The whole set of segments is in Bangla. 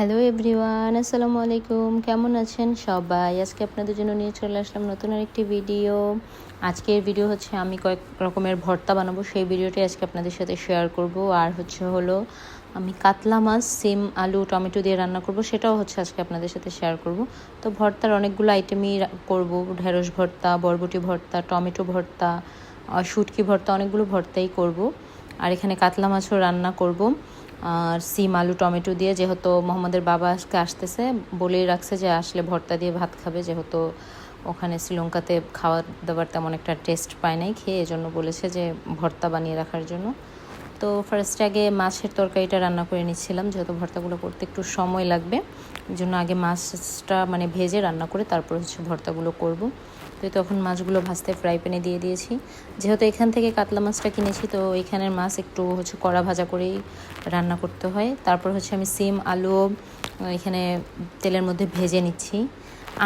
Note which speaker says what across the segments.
Speaker 1: হ্যালো এভরিওয়ান আসসালামু আলাইকুম কেমন আছেন সবাই? আজকে আপনাদের জন্য নিয়ে চলে আসলাম নতুন আরেকটি ভিডিও আজকের ভিডিও হচ্ছে আমি কয়েক রকমের ভর্তা বানাবো। সেই ভিডিওটি আজকে আপনাদের সাথে শেয়ার করব। আর হচ্ছে হলো, আমি কাতলা মাছ, সিম, আলু, টমেটো দিয়ে রান্না করব। সেটাও হচ্ছে আজকে আপনাদের সাথে শেয়ার করব। তো ভর্তার অনেকগুলো আইটেমই করব। ঢেঁড়স ভর্তা, বরবটি ভর্তা, টমেটো ভর্তা শুটকি ভর্তা, অনেকগুলো ভর্তাই করব। আর এখানে কাতলা মাছও রান্না করব। আর সিম, আলু, টমেটো দিয়ে যেহেতু মোহাম্মদের বাবা আজকে আসতেছে, বলেই রাখছে যে আসলে ভর্তা দিয়ে ভাত খাবে, যেহেতু ওখানে শ্রীলঙ্কাতে খাওয়া দাবার তেমন একটা টেস্ট পায় নাই, খেয়ে এজন্য বলেছে যে ভর্তা বানিয়ে রাখার জন্য। তো ফার্স্টে আগে মাছের তরকারিটা রান্না করে নিচ্ছিলাম, যেহেতু ভর্তাগুলো করতে একটু সময় লাগবে জন্য আগে মাছটা মানে ভেজে রান্না করে তারপর হচ্ছে ভর্তাগুলো করব। তো তখন মাছগুলো ভাজতে ফ্রাই প্যানে দিয়ে দিয়েছি। যেহেতু এখান থেকে কাতলা মাছটা কিনেছি, তো এখানের মাছ একটু হচ্ছে কড়া ভাজা করেই রান্না করতে হয়। তারপর হচ্ছে আমি সিম, আলু এখানে তেলের মধ্যে ভেজে নিচ্ছি।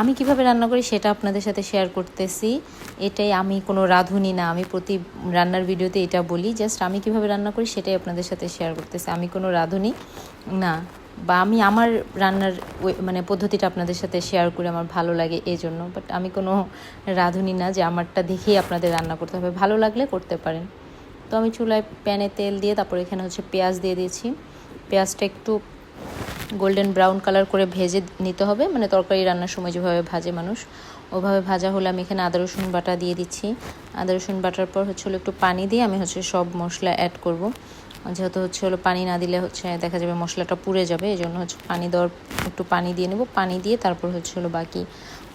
Speaker 1: আমি কীভাবে রান্না করি সেটা আপনাদের সাথে শেয়ার করতেছি। এটাই আমি কোনো রাঁধুনি না, আমি প্রতি রান্নার ভিডিওতে এটা বলি। জাস্ট আমি কীভাবে রান্না করি সেটাই আপনাদের সাথে শেয়ার করতেছি। আমি কোনো রাঁধুনি না। বা আমি আমার রান্নার মানে পদ্ধতিটা আপনাদের সাথে শেয়ার করে আমার ভালো লাগে এই জন্য বাট আমি কোনো রাঁধুনি না যে আমারটা দেখেই আপনাদের রান্না করতে হবে। ভালো লাগলে করতে পারেন। তো আমি চুলায় প্যানে তেল দিয়ে তারপর এখানে হচ্ছে পেঁয়াজ দিয়ে দিয়েছি। পেঁয়াজটা একটু গোল্ডেন ব্রাউন কালার করে ভেজে নিতে হবে। মানে তরকারি রান্নার সময় যেভাবে ভাজে মানুষ, ওভাবে ভাজা হলে আমি এখানে আদা, রসুন বাটা দিয়ে দিচ্ছি। আদা, রসুন বাটার পর হচ্ছে হলো একটু পানি দিয়ে আমি হচ্ছে সব মশলা অ্যাড করব। যেহেতু হচ্ছে হলো পানি না দিলে হচ্ছে দেখা যাবে মশলাটা পুড়ে যাবে এই জন্য হচ্ছে পানি দেওয়ার একটু পানি দিয়ে নেব। পানি দিয়ে তারপর হচ্ছে হলো বাকি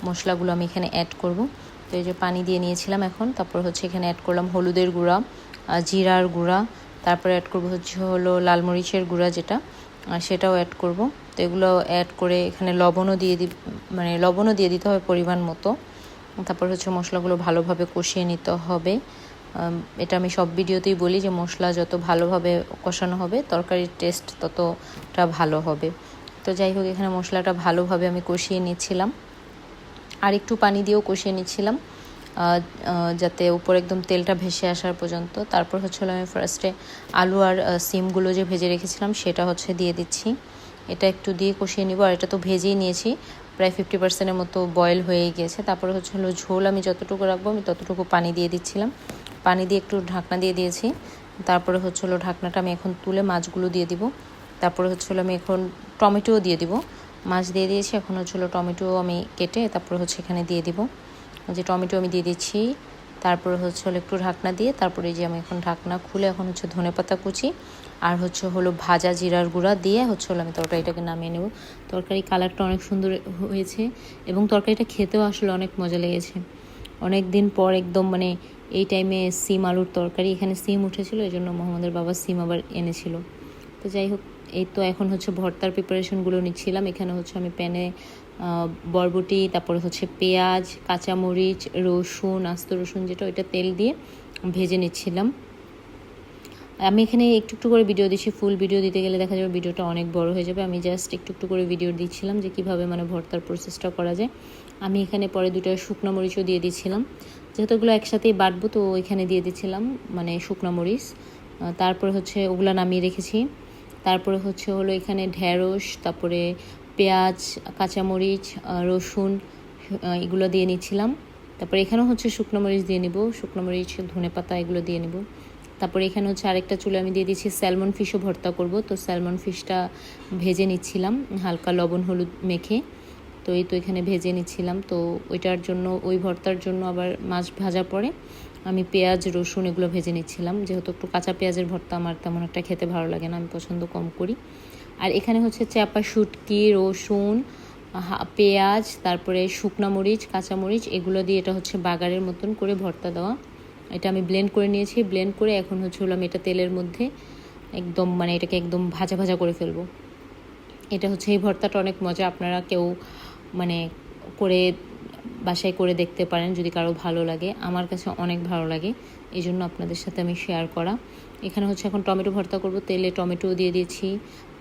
Speaker 1: মশলাগুলো আমি এখানে অ্যাড করব। তো এই যে পানি দিয়ে নিয়েছিলাম এখন, তারপর হচ্ছে এখানে অ্যাড করলাম হলুদের গুঁড়া জিরার গুঁড়া, তারপর অ্যাড করব হচ্ছে হলো লাল মরিচের গুঁড়া যেটা সেটাও অ্যাড করব। তো এগুলো অ্যাড করে এখানে লবণও দিয়ে দি মানে লবণও দিয়ে দিতে হবে পরিমাণ মতো। তারপর হচ্ছে মশলাগুলো ভালোভাবে কষিয়ে নিতে হবে। এটা আমি সব ভিডিওতেই বলি যে মশলা যত ভালোভাবে কষানো হবে তরকারির টেস্ট ততটা ভালো হবে। তো যাই হোক, এখানে মশলাটা ভালোভাবে আমি কষিয়ে নিচ্ছিলাম। আর একটু পানি দিয়েও কষিয়ে নিচ্ছিলাম যাতে উপরে একদম তেলটা ভেসে আসার পর্যন্ত। তারপর হচ্ছে আমি ফার্স্টে আলু আর সিমগুলো যে ভেজে রেখেছিলাম, সেটা হচ্ছে দিয়ে দিচ্ছি। এটা একটু দিয়ে কষিয়ে নিব, আর এটা তো ভেজেই নিয়েছি। প্রায় ফিফটি পার্সেন্টের মতো বয়েল হয়ে গিয়েছে। তারপরে হচ্ছে হলো ঝোল আমি যতটুকু রাখব, আমি ততটুকু পানি দিয়ে দিচ্ছিলাম। পানি দিয়ে একটু ঢাকনা দিয়ে দিয়েছি। তারপরে হচ্ছে হলো ঢাকনাটা আমি এখন তুলে মাছগুলো দিয়ে দিব। তারপরে হচ্ছে হলো আমি এখন টমেটোও দিয়ে দিব। মাছ দিয়ে দিয়েছি, এখন হচ্ছে হলো টমেটো আমি কেটে তারপরে হচ্ছে এখানে দিয়ে দিব। যে টমেটো আমি দিয়ে দিচ্ছি। তারপরে হচ্ছে হলো একটু ঢাকনা দিয়ে তারপরে যে আমি এখন ঢাকনা খুলে এখন হচ্ছে ধনে পাতা কুচি আর হচ্ছে হলো ভাজা জিরার গুঁড়া দিয়ে হচ্ছে হলো আমি তরকারিটাকে নামিয়ে নেব। তরকারি কালারটা অনেক সুন্দর হয়েছে এবং তরকারিটা খেতেও আসলে অনেক মজা লেগেছে। অনেক দিন পর একদম মানে এই টাইমে সিম আলুর তরকারি, এখানে সিম উঠেছিল, এই জন্য মোহাম্মদের বাবা সিম আবার এনেছিল। তো যাই হোক, এই তো এখন হচ্ছে ভর্তার প্রিপারেশনগুলো নিচ্ছিলাম। এখানে হচ্ছে আমি প্যানে বরবটি, তারপরে হচ্ছে পেঁয়াজ, কাঁচামরিচ, রসুন, আস্ত রসুন যেটা, ওইটা তেল দিয়ে ভেজে নিচ্ছিলাম। আমি এখানে একটু একটু করে ভিডিও দিচ্ছি ফুল ভিডিও দিতে গেলে দেখা যাবে ভিডিওটা অনেক বড় হয়ে যাবে। আমি জাস্ট একটু একটু করে ভিডিও দিচ্ছিলাম যে কীভাবে মানে ভর্তার প্রসেসটা করা যায়। আমি এখানে পরে দুটো শুকনো মরিচও দিয়ে দিচ্ছিলাম। যেহেতু ওগুলো একসাথেই বাটবো, তো এখানে দিয়ে দিচ্ছিলাম মানে শুকনো মরিচ। তারপরে হচ্ছে ওগুলো নামিয়ে রেখেছি। তারপরে হচ্ছে হলো এখানে ঢ্যাঁড়স তারপরে পেঁয়াজ, কাঁচামরিচ রসুন এগুলো দিয়ে নিচ্ছিলাম। তারপরে এখানেও হচ্ছে শুকনো মরিচ দিয়ে নিব। শুকনো মরিচ ধনে পাতা এগুলো দিয়ে নিব। তারপরে এখানে হচ্ছে আরেকটা চুলে আমি দিয়ে দিচ্ছি স্যালমন ফিশও ভর্তা করব। তো স্যালমন ফিশটা ভেজে নিচ্ছিলাম, হালকা লবণ, হলুদ মেখে। তো এই তো এখানে ভেজে নিচ্ছিলাম। তো ওইটার জন্য, ওই ভর্তার জন্য আবার মাছ ভাজা পরে আমি পেঁয়াজ, রসুন এগুলো ভেজে নিচ্ছিলাম। যেহেতু একটু কাঁচা পেঁয়াজের ভর্তা, আমার তেমন একটা খেতে ভালো লাগে না, আমি পছন্দ কম করি। আর এখানে হচ্ছে চাপা শুটকি, রসুন পেঁয়াজ, তারপরে শুকনা মরিচ কাঁচামরিচ এগুলো দিয়ে এটা হচ্ছে বাগারের মতন করে ভর্তা দেওয়া। এটা আমি ব্লেন্ড করে নিয়েছি। ব্লেন্ড করে এখন হচ্ছে হলো আমি এটা তেলের মধ্যে একদম মানে এটাকে একদম ভাজা ভাজা করে ফেলব। এটা হচ্ছে এই ভর্তাটা অনেক মজা। আপনারা কেউ মানে করে বাসায় করে দেখতে পারেন যদি কারও ভালো লাগে। আমার কাছে অনেক ভালো লাগে। এই জন্য আপনাদের সাথে আমি শেয়ার করা। এখানে হচ্ছে এখন টমেটো ভর্তা করব। তেলে টমেটো দিয়ে দিয়েছি,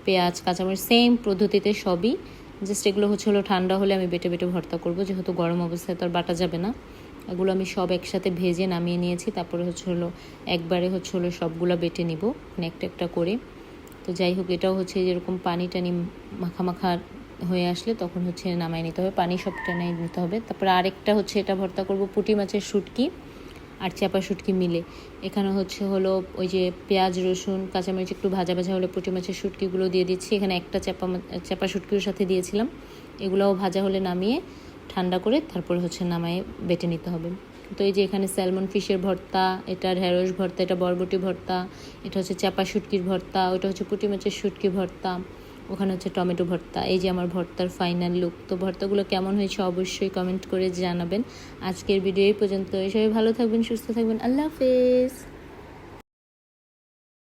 Speaker 1: পেঁয়াজ, কাঁচামরিচ সেম পদ্ধতিতে সবই। জাস্ট এগুলো হচ্ছে হলো ঠান্ডা হলে আমি বেটে বেটে ভর্তা করব। যেহেতু গরম অবস্থায় তো আর বাটা যাবে না। এগুলো আমি সব একসাথে ভেজে নামিয়ে নিয়েছি। তারপরে হচ্ছে হলো, একবারে হচ্ছে হলো সবগুলো বেটে নিব একটা একটা করে। তো যাই হোক, এটাও হচ্ছে যেরকম পানি টানি মাখা মাখা হয়ে আসলে তখন হচ্ছে নামাই নিতে হবে। পানি সব টেনে নিতে হবে। তারপরে আরেকটা হচ্ছে এটা ভর্তা করব পুঁটি মাছের শুটকি আর চাপা শুটকি মিলে। এখানে হচ্ছে হলো ওই যে পেঁয়াজ, রসুন, কাঁচামরিচ একটু ভাজা ভাজা হলে পুঁটি মাছের শুটকিগুলো দিয়ে দিচ্ছি। এখানে একটা চাপা চাপা শুটকির সাথে দিয়েছিলাম। এগুলোও ভাজা হলে নামিয়ে ঠান্ডা করে তারপরে হচ্ছে নামায়ে বেটে নিতে হবে। তো এই যে এখানে স্যালমন ফিশের ভর্তা, এটা ঢেঁড়স ভর্তা, এটা বরবটি ভর্তা, এটা হচ্ছে চাপা শুটকির ভর্তা, ওটা হচ্ছে পুঁটি মাছের শুটকি ভর্তা, ওখানে হচ্ছে টমেটো ভর্তা। এই যে আমার ভর্তার ফাইনাল লুক তো ভর্তাগুলো কেমন হয়েছে অবশ্যই কমেন্ট করে জানাবেন। আজকের ভিডিও এই পর্যন্ত সবাই ভালো থাকবেন, সুস্থ থাকবেন। আল্লাহ হাফেজ।